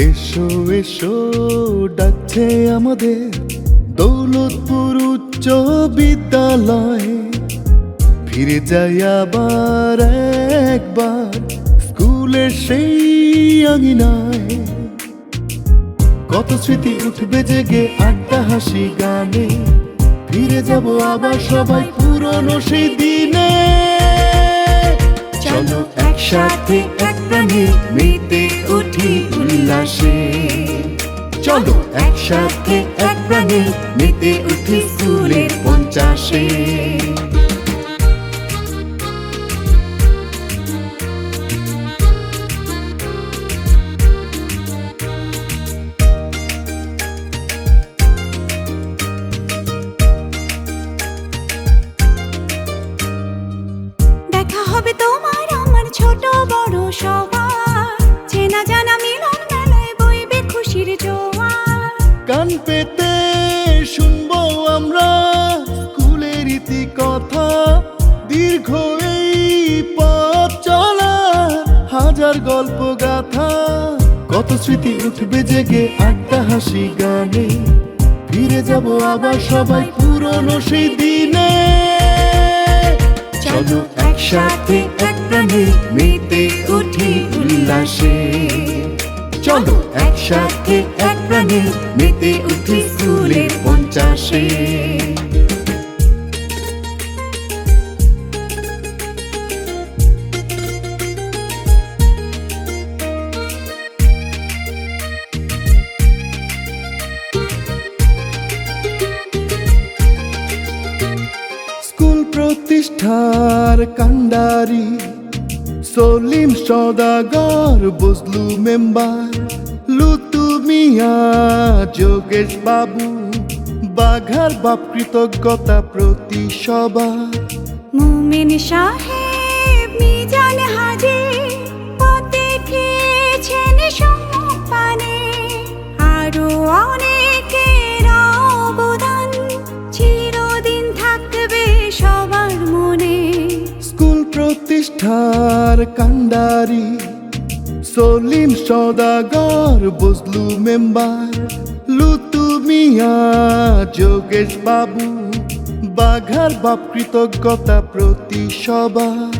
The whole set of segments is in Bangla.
এসো এসো, ডাকছে আমাদের দৌলতপুর উচ্চ বিদ্যালয়ে। ফিরে যাই আবার একবার স্কুলের সেই আঙিনায়। কত স্মৃতি উঠবে জেগে আড্ডা, হাসি, গানে। ফিরে যাব আবার সবাই পুরনো সেই দিনে। চলো একসাথে এক প্রাণে মেতে উঠি উল্লাসে চলো একসাথে এক প্রাণে মেতে উঠি স্কুলের পঞ্চাশে। পেতে শুনব আমরা স্কুলের ইতি কথা দীর্ঘ এই পথ চলা হাজার গল্প গাথা। কত স্মৃতি উঠবে জেগে আড্ডা হাসি গানে। ফিরে যাব আবার সবাই পুরনো সেই দিনে। চলো একসাথে এক প্রাণে মেতে উঠি উল্লাসে। চলো একসাথে এক প্রাণে মেতে উঠি স্কুলের পঞ্চাশে। প্রতিষ্ঠার কান্ডারি সলিম সদাগর বজলু মেম্বার। লুতু মিয়া যোগেশ বাবু বাঘার বাপ কৃতজ্ঞতা প্রতি সবার। মুমিন সাহেব মিজান হাজি পথে খেয়েছেন সম্পানে। আরও অনেকের অবদান চিরদিন থাকবে সবার মনে। স্কুল প্রতিষ্ঠার কান্ডারি সলিম সদাগর, বজলু মেম্বার, লুতু মিয়া, যোগেশ বাবু, বাঘার বাপ কৃতজ্ঞতা প্রতি সবার।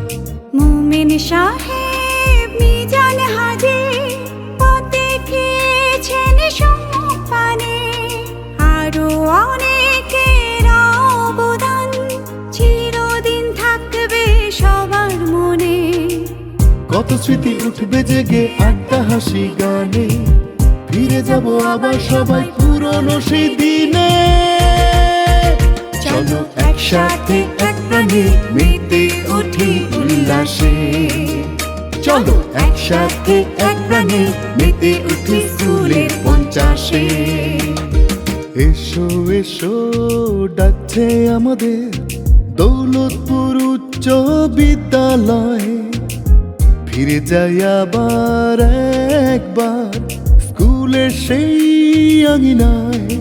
মুমিন সাহেব কত স্মৃতি উঠবে জেগে, আড্ডা, হাসি, গানে। ফিরে যাব আবার সবাই পুরনো সেই দিনে চলো একসাথে এক মেতে উঠি উল্লাসে। চলো একসাথে এক প্রাণে মেতে উঠি স্কুলের পঞ্চাশে। এসো এসো, ডাকছে আমাদের দৌলতপুর উচ্চ বিদ্যালয়ে। ফিরে যাই আবার একবার। স্কুলের সেই আঙিনায়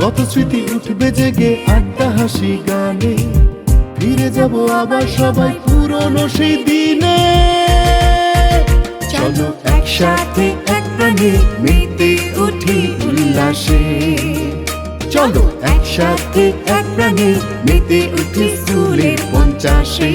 কত স্মৃতি উঠবে জেগে আড্ডা, হাসি, গানে। ফিরে যাব আবার সবাই পুরনো সেই দিনে। চলো একসাথে এক প্রাণে মেতে উঠি উল্লাসে। চলো একসাথে এক মেতে উঠি স্কুলের পঞ্চাশে